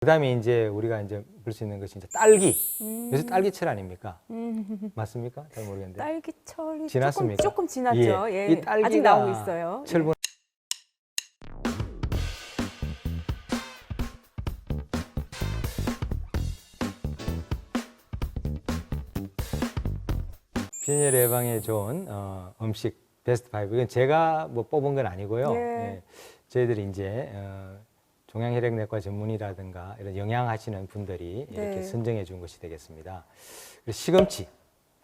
그다음에 이제 우리가 이제 볼 수 있는 것이 이제 딸기. 음. 요새 딸기철 아닙니까? 음. 맞습니까? 잘 모르겠는데. 딸기철이 지났습니까? 조금, 조금 지났죠. 예. 예. 이 딸기가 아직 나오고 있어요. 철분 빈혈 예방에 좋은 어, 음식 베스트 5 이건 제가 뭐 뽑은 건 아니고요. 예. 예, 저희들이 이제 어, 종양혈액내과 전문의라든가 이런 영양하시는 분들이 이렇게 네. 선정해 준 것이 되겠습니다. 그리고 시금치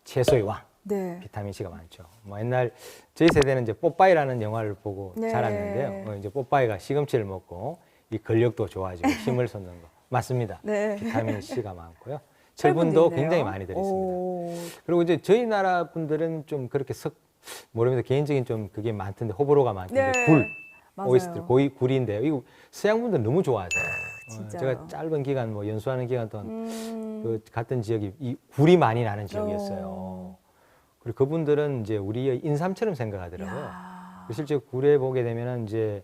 채소의 왕. 네. 비타민 C가 많죠. 뭐 옛날 저희 세대는 이제 뽀빠이라는 영화를 보고 네. 자랐는데요. 어, 이제 뽀빠이가 시금치를 먹고 이 근력도 좋아지고 힘을 솟는 거 맞습니다. 네. 비타민 C가 많고요. 철분도. 굉장히 많이 들어 있습니다. 오. 그리고 이제 저희 나라 분들은 좀 그렇게 석 모르겠는데 개인적인 좀 그게 많던데 호불호가 많던데 네. 굴. 오이스트 고이 굴인데요. 이거 서양 분들 너무 좋아하죠. 어, 진짜요. 제가 짧은 기간 뭐 연수하는 기간 동안 음. 그 같은 지역이 이 굴이 많이 나는 지역이었어요. 어. 그리고 그분들은 이제 우리의 인삼처럼 생각하더라고요. 야. 실제 굴에 보게 되면은 이제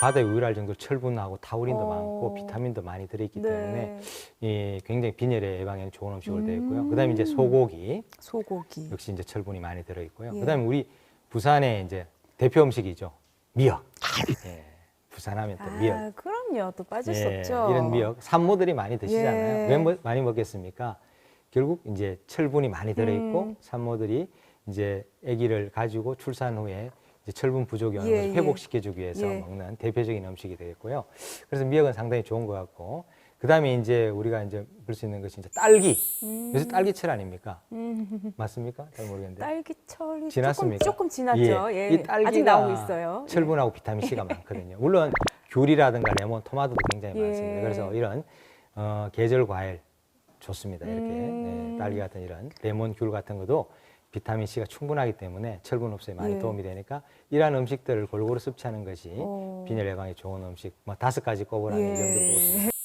바다에 우유할 정도로 철분하고 타우린도 어. 많고 비타민도 많이 들어있기 네. 때문에 이 굉장히 빈혈의 예방에는 좋은 음식으로 되어 있고요. 음. 그다음에 이제 소고기 소고기. 역시 이제 철분이 많이 들어 있고요. 예. 그다음에 우리 부산의 이제 대표 음식이죠. 미역. 예. 부산하면 또 미역. 아, 그럼요. 또 빠질 수 예, 없죠. 이런 미역 산모들이 많이 드시잖아요. 예. 왜 뭐- 많이 먹겠습니까? 결국 이제 철분이 많이 들어있고 음. 산모들이 이제 아기를 가지고 출산 후에 이제 철분 부족이 오는 예, 것을 예. 회복시켜주기 위해서 예. 먹는 대표적인 음식이 되겠고요. 그래서 미역은 상당히 좋은 것 같고 그다음에 이제 우리가 이제 볼 수 있는 것이 이제 딸기. 음. 요새 딸기철 아닙니까? 음. 맞습니까? 잘 모르겠는데. 딸기철이 지났습니까? 조금, 조금 지났죠. 예. 이 딸기가 아직 나오고 있어요. 철분하고 비타민 C가 많거든요. 물론 귤이라든가 레몬, 토마토도 굉장히 예. 많습니다. 그래서 이런 어, 계절 과일 좋습니다. 이렇게 음. 네, 딸기 같은 이런 레몬, 귤 같은 것도 비타민 C가 충분하기 때문에 철분 흡수에 많이 예. 도움이 되니까 이러한 음식들을 골고루 섭취하는 것이 어. 빈혈 예방에 좋은 음식 뭐 다섯 가지 꼽으라면 이 정도 보고 있습니다.